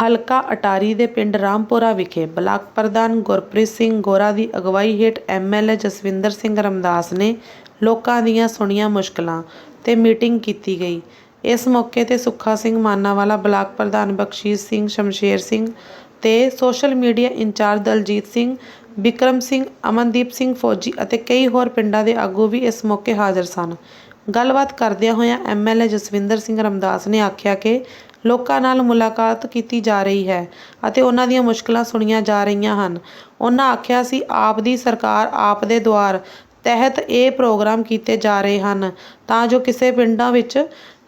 ਹਲਕਾ ਅਟਾਰੀ ਦੇ ਪਿੰਡ ਰਾਮਪੁਰਾ ਵਿਖੇ ਬਲਾਕ ਪ੍ਰਧਾਨ ਗੁਰਪ੍ਰੀਤ ਸਿੰਘ ਗੋਰਾ ਦੀ ਅਗਵਾਈ ਹੇਠ ਐਮਐਲਏ ਜਸਵਿੰਦਰ ਸਿੰਘ ਰਮਦਾਸ ਨੇ ਲੋਕਾਂ ਦੀਆਂ ਸੁਣੀਆਂ ਮੁਸ਼ਕਲਾਂ ਤੇ ਮੀਟਿੰਗ ਕੀਤੀ ਗਈ। ਇਸ ਮੌਕੇ ਤੇ ਸੁੱਖਾ ਸਿੰਘ ਮਾਨਾਵਾਲਾ, ਬਲਾਕ ਪ੍ਰਧਾਨ ਬਖਸ਼ੀਸ਼ ਸਿੰਘ, ਸ਼ਮਸ਼ੇਰ ਸਿੰਘ ਤੇ social media incharge Daljit Singh Vikram Singh, Amandeep Singh ਫੌਜੀ ਅਤੇ ਕਈ ਹੋਰ ਪਿੰਡਾਂ ਦੇ ਆਗੂ ਵੀ ਇਸ ਮੌਕੇ ਹਾਜ਼ਰ ਸਨ। ਗੱਲਬਾਤ ਕਰਦਿਆਂ ਹੋਇਆਂ ਐਮਐਲਏ ਜਸਵਿੰਦਰ ਸਿੰਘ ਰਮਦਾਸ ਨੇ ਆਖਿਆ ਕਿ ਲੋਕਾਂ ਨਾਲ ਮੁਲਾਕਾਤ ਕੀਤੀ ਜਾ ਰਹੀ ਹੈ ਅਤੇ ਉਹਨਾਂ ਦੀਆਂ ਮੁਸ਼ਕਲਾਂ ਸੁਣੀਆਂ ਜਾ ਰਹੀਆਂ ਹਨ। ਉਹਨਾਂ ਆਖਿਆ ਸੀ, ਆਪ ਦੀ ਸਰਕਾਰ ਆਪ ਦੇ ਦੁਆਰ ਤਹਿਤ ਇਹ ਪ੍ਰੋਗਰਾਮ ਕੀਤੇ ਜਾ ਰਹੇ ਹਨ। ਤਾਂ ਜੋ ਕਿਸੇ ਪਿੰਡਾਂ ਵਿੱਚ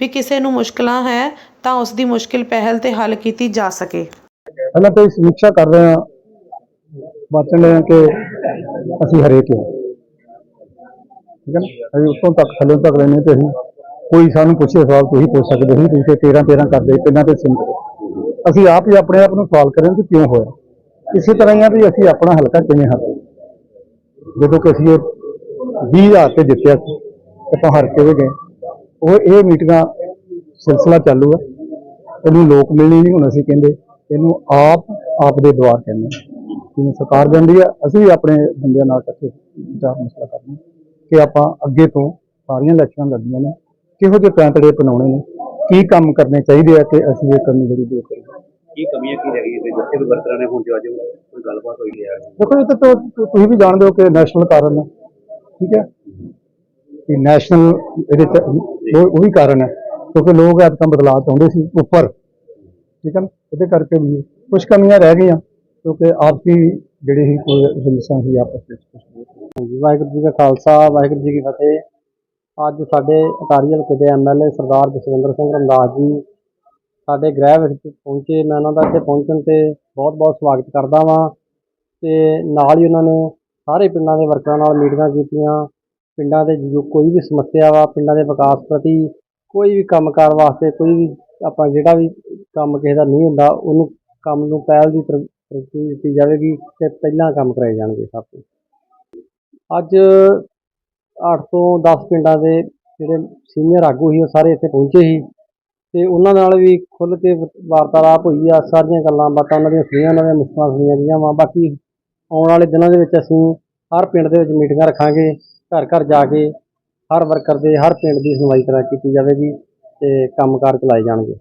ਵੀ ਕਿਸੇ ਨੂੰ ਮੁਸ਼ਕਲਾਂ ਹੈ, ਤਾਂ ਉਸ ਦੀ ਮੁਸ਼ਕਿਲ ਪਹਿਲ ਤੇ ਹੱਲ ਕੀਤੀ ਜਾ ਸਕੇ। ਪਹਿਲਾਂ ਤਾਂ ਸਮੀਖਿਆ ਕਰ ਰਹੇ ਹਾਂ। ਬਾਚਣ ਰਹੇ ਹਾਂ ਕਿ ਅਸੀਂ ਹਰੇਕ ਹਾਂ ਠੀਕ ਹੈ ਨਾ? ਅਸੀਂ ਉੱਤੋਂ ਤੱਕ, ਥੱਲੇ ਤੱਕ ਲੈਣੇ ਤੇ ਅਸੀਂ ਕੋਈ ਸਾਨੂੰ ਪੁੱਛੇ ਸਵਾਲ ਤੁਸੀਂ ਪੁੱਛ ਸਕਦੇ ਸੀ ਤੁਸੀਂ ਤੇ 13 13 ਕਰਦੇ, ਪਹਿਲਾਂ ਤੇ ਸਿੰਪਲ ਅਸੀਂ ਆਪ ਹੀ ਆਪਣੇ ਆਪ ਨੂੰ ਸਵਾਲ ਕਰਾਂ ਕਿ ਕਿਉਂ ਹੋਇਆ। ਇਸੇ ਤਰ੍ਹਾਂ ਹੀ ਆ ਵੀ ਅਸੀਂ ਆਪਣਾ ਹਲਕਾ ਕਿਵੇਂ ਹੱਲ ਜਦੋਂ ਕਿ ਅਸੀਂ ਇਹ 20000 ਤੇ ਜਿੱਤਿਆ ਸੀ ਤੇ ਆਪਾਂ ਹਾਰ ਕੇ ਵੀ ਗਏ। ਉਹ ਇਹ ਮੀਟਿੰਗਾਂ ਸਿਲਸਿਲਾ ਚਾਲੂ ਹੈ ਇਹਨੂੰ ਲੋਕ ਮਿਲਣੀ ਨਹੀਂ, ਹੁਣ ਅਸੀਂ ਕਹਿੰਦੇ, ਇਹਨੂੰ ਆਪ ਆਪ ਦੇ ਦੁਆਰ ਕਹਿੰਦੇ ਹਾਂ। ਜਿਵੇਂ ਸਰਕਾਰ ਜਾਂਦੀ ਹੈ ਅਸੀਂ ਵੀ ਆਪਣੇ ਬੰਦਿਆਂ ਨਾਲ ਇਕੱਠੇ ਵਿਚਾਰ ਮਸਲਾ ਕਰਨਾ ਕਿ ਆਪਾਂ ਅੱਗੇ ਤੋਂ ਸਾਰੀਆਂ ਇਲੈਕਸ਼ਨਾਂ ਲੜਨੀਆਂ ਨੇ ਕਿਹੋ ਜਿਹੇ ਪੈਂਤੜੇ ਅਪਣਾਉਣੇ ਨੇ? ਕੀ ਕੰਮ ਕਰਨੇ ਚਾਹੀਦੇ ਆ ਕਿ ਅਸੀਂ ਇਹ ਕਮੀ ਜਿਹੜੀ ਦੂਰ ਕਰੀਏ? ਕੀ ਕਮੀਆਂ ਕੀ ਰਹਿ ਗਈਆਂ ਤੇ ਜਿੱਥੇ ਵੀ ਵਰਕਰਾਂ ਨੇ ਹੁਣ ਜੋ ਅੱਜ ਕੋਈ ਗੱਲਬਾਤ ਹੋਈ ਹੈ? ਦੇਖੋ ਇਹ ਤਾਂ ਤੁਸੀਂ ਵੀ ਜਾਣਦੇ ਹੋ ਕਿ ਨੈਸ਼ਨਲ ਕਾਰਨ ਹੈ। ਠੀਕ ਹੈ? ਕਿ ਨੈਸ਼ਨਲ ਇਹਦੇ ਉਹ ਵੀ ਕਾਰਨ ਹੈ ਕਿਉਂਕਿ ਲੋਕ ਅੱਜ ਤਾਂ ਬਦਲਾਅ ਚਾਹੁੰਦੇ ਸੀ ਉੱਪਰ। ਠੀਕ ਹੈ ਨਾ? ਉਹਦੇ ਕਰਕੇ ਵੀ ਕੁਝ ਕਮੀਆਂ ਰਹਿ ਗਈਆਂ ਕਿਉਂਕਿ ਆਪਸੀ ਜਿਹੜੀ ਸੀ ਕੋਈ ਰਜਿਸਟ੍ਰੇਸ਼ਨ ਸੀ ਆਪਸ ਵਿੱਚ। ਕੁਝ ਵਾਹਿਗੁਰੂ ਜੀ ਕਾ ਖਾਲਸਾ ਵਾਹਿਗੁਰੂ ਜੀ ਕੀ ਫਤਿਹ। ਅੱਜ ਸਾਡੇ ਅਟਾਰੀ ਹਲਕੇ ਦੇ ਐਮਐਲਏ ਸਰਦਾਰ ਜਸਵਿੰਦਰ ਸਿੰਘ ਰੰਦਾਸ ਜੀ ਸਾਡੇ ਗ੍ਰਹਿ ਵਿੱਚ ਪਹੁੰਚੇ। ਮੈਂ ਉਹਨਾਂ ਦਾ ਇੱਥੇ ਪਹੁੰਚਣ ਤੇ ਬਹੁਤ ਬਹੁਤ ਸਵਾਗਤ ਕਰਦਾ ਵਾਂ ਤੇ ਨਾਲ ਹੀ ਉਹਨਾਂ ਨੇ ਸਾਰੇ ਪਿੰਡਾਂ ਦੇ ਵਰਕਰਾਂ ਨਾਲ ਮੀਟਿੰਗਾਂ ਕੀਤੀਆਂ। ਪਿੰਡਾਂ ਦੇ ਜੋ ਕੋਈ ਵੀ ਸਮੱਸਿਆ ਵਾ, ਪਿੰਡਾਂ ਦੇ ਵਿਕਾਸ ਪ੍ਰਤੀ ਕੋਈ ਵੀ ਕੰਮਕਾਰ ਵਾਸਤੇ ਕੋਈ ਵੀ ਆਪਾਂ ਜਿਹੜਾ ਵੀ ਕੰਮ ਕਿਸੇ ਦਾ ਨਹੀਂ ਹੁੰਦਾ, ਉਹਨੂੰ ਕੰਮ ਨੂੰ ਪਹਿਲ ਦੀ ਪ੍ਰ- ਦਿੱਤੀ ਜਾਵੇਗੀ ਤੇ ਪਹਿਲਾਂ ਕੰਮ ਕਰਾਏ ਜਾਣਗੇ ਸਭ ਤੋਂ। ਅੱਜ 8 ਤੋਂ 10 ਪਿੰਡਾਂ ਦੇ ਜਿਹੜੇ ਸੀਨੀਅਰ ਆਗੂ ਸੀ, ਉਹ ਸਾਰੇ ਇੱਥੇ ਪਹੁੰਚੇ ਸੀ ਤੇ ਉਹਨਾਂ ਨਾਲ ਵੀ ਖੁੱਲ੍ਹ ਕੇ ਵ- ਵਾਰਤਾਲਾਪ ਹੋਈ ਆ, ਸਾਰੀਆਂ ਗੱਲਾਂ ਬਾਤਾਂ ਉਹਨਾਂ ਦੀਆਂ ਸੁਣੀਆਂ, ਉਹਨਾਂ ਦੀਆਂ ਮੁਸ਼ਕਲਾਂ ਸੁਣੀਆਂ ਗਈਆਂ ਵਾ। ਬਾਕੀ ਆਉਣ ਵਾਲੇ ਦਿਨਾਂ ਦੇ ਵਿੱਚ ਅਸੀਂ ਹਰ ਪਿੰਡ ਦੇ ਵਿੱਚ ਮੀਟਿੰਗਾਂ ਰੱਖਾਂਗੇ, ਘਰ ਘਰ ਜਾ ਕੇ ਹਰ ਵਰਕਰ ਦੇ, ਹਰ ਪਿੰਡ ਦੀ ਸੁਣਵਾਈ ਕਰਾ ਕੀਤੀ ਜਾਵੇਗੀ ਤੇ ਕੰਮਕਾਰ ਚਲਾਏ ਜਾਣਗੇ।